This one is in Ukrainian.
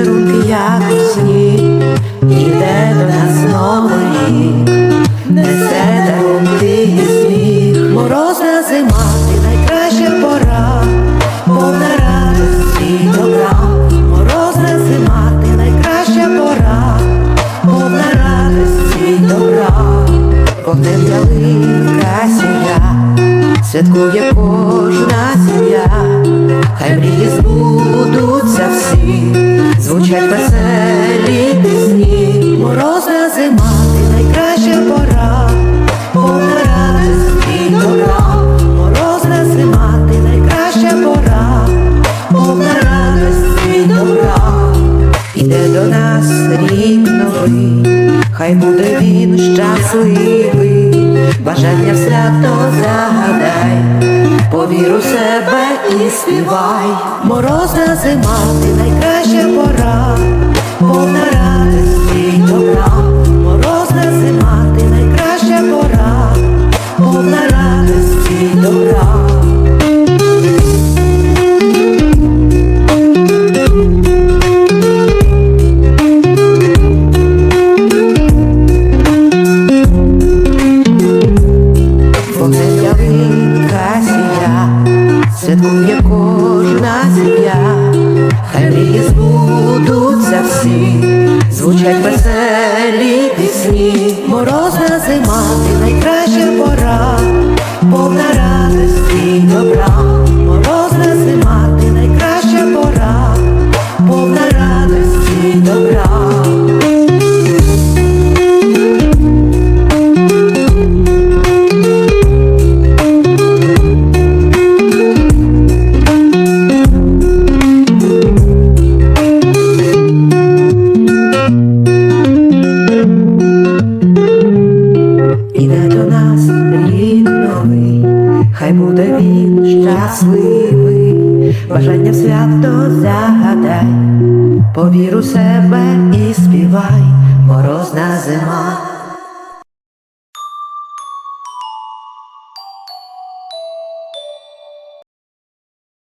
візерунки, як у сні, іде до нас новий рік, несе дарунки і сміх, морозна зима, ти найкраща пора, повна радості і добра, морозна зима, ти найкраща пора, повна радості і добра, коли ялинка сім'я, святкує кожна сім'я хай мрії збудуться всі, звучать веселі пісні, морозна зима, ти найкраща пора, радості й морозна зима, ти найкраща пора, повна радості й добра. Іде до нас рік хай буде він щасливий, бажання свято загадай, повір у себе і співай, морозна зима, ти найкраща пора, повна радості й добра, морозна зима, ти найкраща пора, повна радості й добра. Вогнем ялинка сія, святкує кожна сім'я, хай мрії збудуться всі, звучать веселі пісні, морозна зима, ти найкраща хай буде він щасливий, бажання свято загадай, повір у себе і співай, морозна зима,